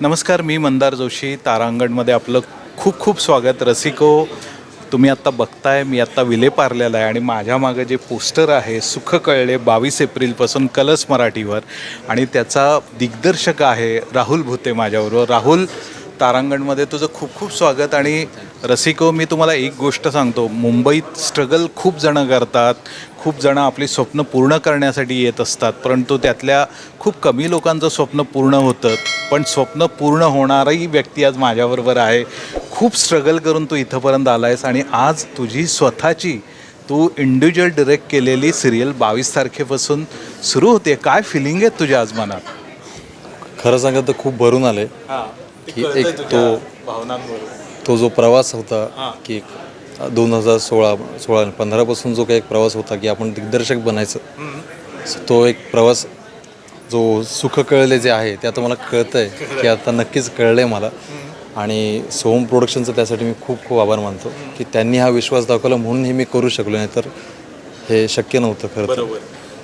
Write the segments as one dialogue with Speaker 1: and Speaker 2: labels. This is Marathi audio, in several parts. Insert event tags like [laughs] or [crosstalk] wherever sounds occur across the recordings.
Speaker 1: नमस्कार मी मंदार जोशी तारांगणमध्ये आपलं खूप खूप स्वागत. रसिको तुम्ही आत्ता बघताय मी आत्ता विले पारलेला आहे आणि माझ्या मागं जे पोस्टर आहे सुख कळले बावीस एप्रिलपासून कलस मराठीवर आणि त्याचा दिग्दर्शक आहे राहुल भुते माझ्याबरोबर. राहुल तारांगणमध्ये तुझं खूप खूप स्वागत आणि रसिको मी तुम्हाला एक गोष्ट सांगतो. मुंबईत स्ट्रगल खूप जणं करतात. खूप जणं आपली स्वप्न पूर्ण करण्यासाठी येत असतात. परंतु त्यातल्या खूप कमी लोकांचं स्वप्न पूर्ण होतं. पण स्वप्न पूर्ण होणाराही व्यक्ती आज माझ्याबरोबर आहे. खूप स्ट्रगल करून तू इथंपर्यंत आला आहेस आणि आज तुझी स्वतःची तू इंडिव्हिज्युअल डिरेक्ट केलेली सिरियल बावीस तारखेपासून सुरू होते काय फिलिंग आहे तुझ्या आज मनात?
Speaker 2: खरं सांगत तर खूप भरून आले. की एक तो तो जो प्रवास होता की दोन हजार सोळा सोळा पंधरापासून जो काही एक प्रवास होता की आपण दिग्दर्शक बनायचं. तो एक प्रवास जो सुख कळले जे आहे ते आता मला कळतं आहे की आता नक्कीच कळलं आहे मला आणि सोहम प्रोडक्शनचं त्यासाठी मी खूप खूप आभार मानतो की त्यांनी हा विश्वास दाखवला म्हणून हे मी करू शकलो नाही तर हे शक्य नव्हतं खरं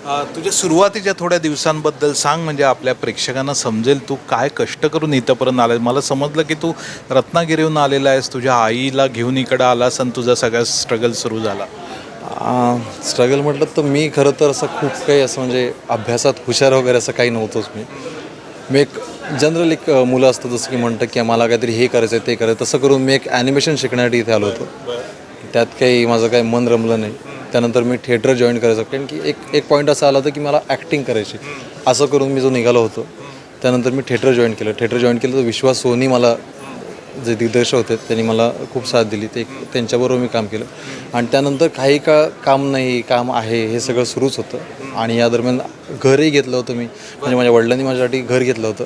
Speaker 1: तुझ्या सुरुवातीच्या थोड्या दिवसांबद्दल सांग म्हणजे आपल्या प्रेक्षकांना समजेल तू काय कष्ट करून इथंपर्यंत आलाय मला समजलं की तू रत्नागिरीहून आलेला आहेस तुझ्या आईला घेऊन इकडं आलास आणि तुझा सगळा स्ट्रगल सुरू झाला.
Speaker 2: स्ट्रगल म्हटलं तर मी खरं तर असं खूप काही असं म्हणजे अभ्यासात हुशार वगैरे असं काही नव्हतोच मी. मी एक जनरल एक मुलं असतं जसं की म्हणतं की मला काहीतरी हे करायचं आहे ते करायचं तसं करून मी एक ॲनिमेशन शिकण्यासाठी इथे आलो होतो. त्यात काही माझं काही मन रमलं नाही. त्यानंतर मी थिएटर जॉईन करायचं. कारण की एक एक पॉईंट असा आला होता की मला ॲक्टिंग करायची. असं करून मी जो निघालो होतो त्यानंतर मी थिएटर जॉईन केलं. थिएटर जॉईन केलं तर विश्वास सोनी मला जे दिग्दर्शक होते त्यांनी मला खूप साथ दिली. ते त्यांच्याबरोबर मी काम केलं. आणि त्यानंतर काही काळ काम नाही काम आहे हे सगळं सुरूच होतं. आणि या दरम्यान घरही घेतलं होतं मी. म्हणजे माझ्या वडिलांनी माझ्यासाठी घर घेतलं होतं.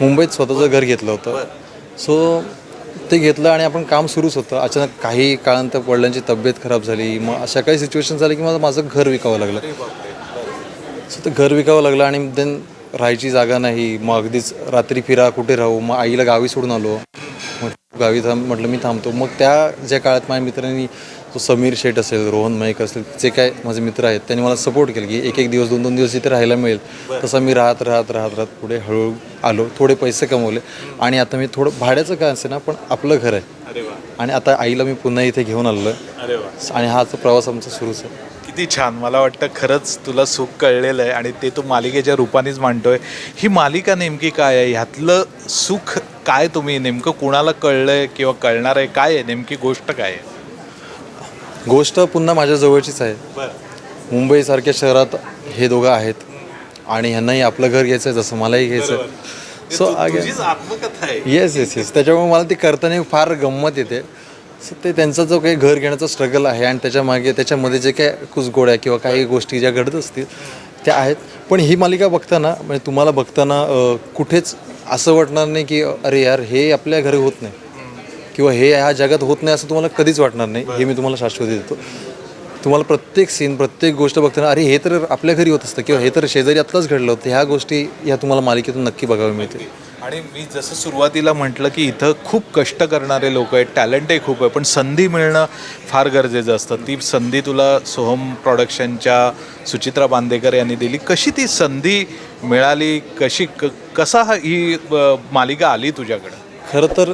Speaker 2: मुंबईत स्वतःचं घर घेतलं होतं. सो ते घेतलं आणि आपण काम सुरूच होतं. अचानक काही काळानंतर वडिलांची तब्येत खराब झाली. मग अशा काही सिच्युएशन झाली की मला माझं घर विकावं लागलं. सो ते घर विकावं लागलं आणि देन राहायची जागा नाही. मग अगदीच रात्री फिरा कुठे राहू? मग आईला गावी सोडून आलो. गावी थांब म्हटलं मी थांबतो. मग त्या ज्या काळात माझ्या मित्रांनी तो समीर शेठ असेल रोहन मयक असेल जे काय माझे मित्र आहेत त्यांनी मला सपोर्ट केलं की एक एक दिवस दोन दोन दिवस इथे राहायला मिळेल. तसं मी राहत राहत राहत राहत पुढे हळूहळू आलो. थोडे पैसे कमवले. आणि आता मी थोडं भाड्याचं काय असेल ना पण आपलं घर आहे. आणि आता आईला मी पुन्हा इथे घेऊन आलेलो आहे. आणि हाच प्रवास आमचा सुरूच आहे.
Speaker 1: किती छान. मला वाटतं खरंच तुला सुख कळलेलं आहे आणि ते तू मालिकेच्या रूपानेच मांडतोय. ही मालिका नेमकी काय आहे? ह्यातलं सुख काय तुम्ही? नेमकं कुणाला कळलंय किंवा कळणार आहे? काय आहे? नेमकी गोष्ट काय आहे?
Speaker 2: गोष्ट पुन्हा माझ्या जवळचीच आहे. मुंबईसारख्या शहरात हे दोघं आहेत आणि ह्यांनाही आपलं घर घ्यायचं आहे जसं मलाही घ्यायचं आहे. सो
Speaker 1: आत्मकथा आहे.
Speaker 2: येस येस येस त्याच्यामुळे मला ती करताना फार गंमत येते. ते त्यांचा जो काही घर घेण्याचा स्ट्रगल आहे आणि त्याच्यामागे त्याच्यामध्ये जे काय कुसगोड्या किंवा काही गोष्टी ज्या घडत असतील त्या आहेत. पण ही मालिका बघताना म्हणजे तुम्हाला बघताना कुठेच असं वाटणार नाही की अरे यार हे आपल्या घरी होत नाही. किंवा हे ह्या जगात होत नाही असं तुम्हाला कधीच वाटणार नाही. हे मी तुम्हाला शाश्वती देतो. तुम्हाला प्रत्येक सीन प्रत्येक गोष्ट बघताना अरे हे तर आपल्या घरी होत असतं किंवा हे तर शेजारी आत्ताच घडलं होतं ह्या गोष्टी ह्या तुम्हाला मालिकेतून नक्की बघाव्या मिळतील.
Speaker 1: आणि मी जसं सुरुवातीला म्हटलं की इथं खूप कष्ट करणारे लोक आहेत टॅलेंटही खूप आहे पण संधी मिळणं फार गरजेचं असतं. ती संधी तुला सोहम प्रोडक्शनच्या सुचित्रा बांदेकर यांनी दिली. कशी ती संधी मिळाली कशी क कसा हा ही मालिका आली तुझ्याकडं?
Speaker 2: खरं तर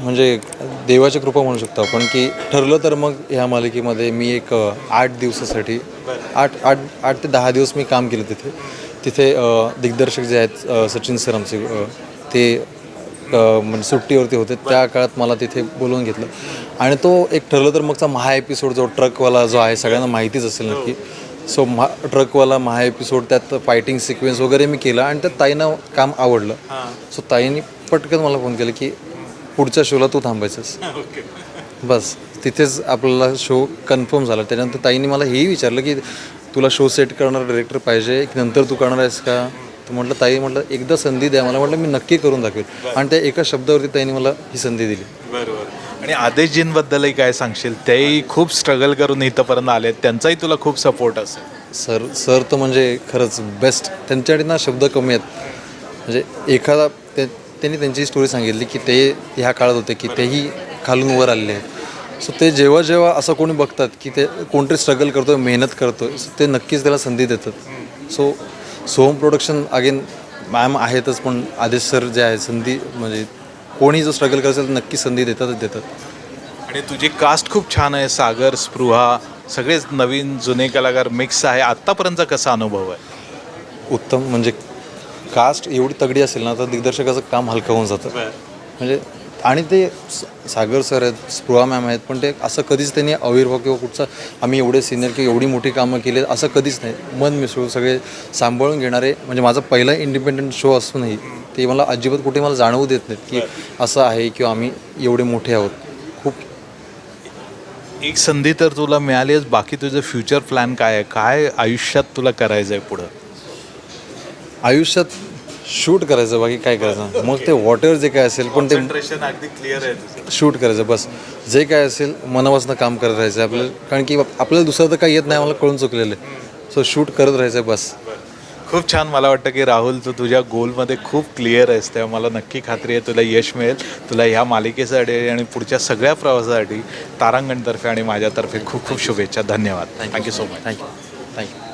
Speaker 2: म्हणजे देवाची कृपा म्हणू शकतो आपण की ठरलं तर मग ह्या मालिकेमध्ये मी एक आठ दिवसासाठी आठ आठ आठ ते दहा दिवस मी काम केलं तिथे. तिथे दिग्दर्शक जे आहेत सचिन सर आमचे ते म्हणजे सुट्टीवरती होते. त्या काळात मला तिथे बोलवून घेतलं. आणि तो एक ठरलं तर मगचा महा एपिसोड जो ट्रकवाला जो आहे सगळ्यांना माहितीच असेल नक्की. सो महा ट्रकवाला महा एपिसोड त्यात फायटिंग सिक्वेन्स वगैरे मी केला आणि त्यात ताईनं काम आवडलं. सो ताईने पटकन मला फोन केला की पुढच्या शोला तू थांबायचंस. [laughs] बस तिथेच आपल्याला शो कन्फर्म झाला. त्याच्यानंतर ताईने मला हेही विचारलं की तुला शो सेट करणारा डिरेक्टर पाहिजे की नंतर तू करणार आहेस का? तर म्हटलं ताई म्हटलं एकदा संधी द्या मला. म्हटलं मी नक्की करून दाखवेल. आणि त्या एका शब्दावरती ताईने मला ही संधी दिली.
Speaker 1: बरोबर. आणि आदेशजींबद्दलही काय सांगशील? तेही खूप स्ट्रगल करून इथंपर्यंत आले त्यांचाही तुला खूप सपोर्ट असेल.
Speaker 2: सर सर तर म्हणजे खरंच बेस्ट त्यांच्याकडे ना शब्द कमी आहेत. म्हणजे एखादा ते त्यांनी त्यांची स्टोरी सांगितली की ते ह्या काळात होते की तेही खालून वर आलेले आहेत. सो ते जेव्हा जेव्हा असं कोणी बघतात की ते कोणतरी स्ट्रगल करतोय मेहनत करतोय सो ते नक्कीच त्याला संधी देतात. So Soham production again ma'am आहेतच पण आदेश सर जे आहे संधी म्हणजे कोणी जो स्ट्रगल करत असेल तर नक्की संधी देतातच देतात.
Speaker 1: आणि तुझी कास्ट खूप छान आहे सागर स्पृहा सगळेच नवीन जुने कलाकार मिक्स आहे. आत्तापर्यंतचा कसा अनुभव आहे?
Speaker 2: उत्तम म्हणजे कास्ट एवढी तगडी असेल ना तर दिग्दर्शकाचं काम हलकं होऊन जातं. म्हणजे आणि ते सागर सर आहेत स्पृहा मॅम आहेत पण ते असं कधीच त्यांनी आविर्भाव किंवा कुठचा आम्ही एवढे सिनियर किंवा एवढी मोठी कामं केली असं कधीच नाही. मन मिसळून सगळे सांभाळून घेणारे म्हणजे माझा पहिला इंडिपेंडंट शो असूनही ते मला अजिबात कुठे मला जाणवू देत नाहीत की असं आहे किंवा आम्ही एवढे मोठे आहोत. खूप
Speaker 1: एक संधी तर तुला मिळाली आहे बाकी तुझं फ्युचर प्लॅन काय आहे? काय आयुष्यात तुला करायचं आहे पुढं?
Speaker 2: आयुष्यात शूट करायचं बाकी काय करायचं? मग ते वॉटर जे काय असेल पण ते
Speaker 1: अगदी क्लिअर आहे
Speaker 2: शूट करायचं बस. जे काय असेल मनापासून काम करत राहायचं. आपल्याला कारण की आपल्याला दुसरं तर काही येत नाही मला कळून चुकलेलं आहे. सो शूट करत राहायचं बस.
Speaker 1: खूप छान मला वाटतं की राहुल तू तुझ्या गोलमध्ये खूप क्लिअर आहेस. तेव्हा मला नक्की खात्री आहे तुला यश मिळेल. तुला ह्या मालिकेसाठी आणि पुढच्या सगळ्या प्रवासासाठी तारांगणतर्फे आणि माझ्यातर्फे खूप खूप शुभेच्छा. धन्यवाद. Thank you so much
Speaker 2: thank you thank you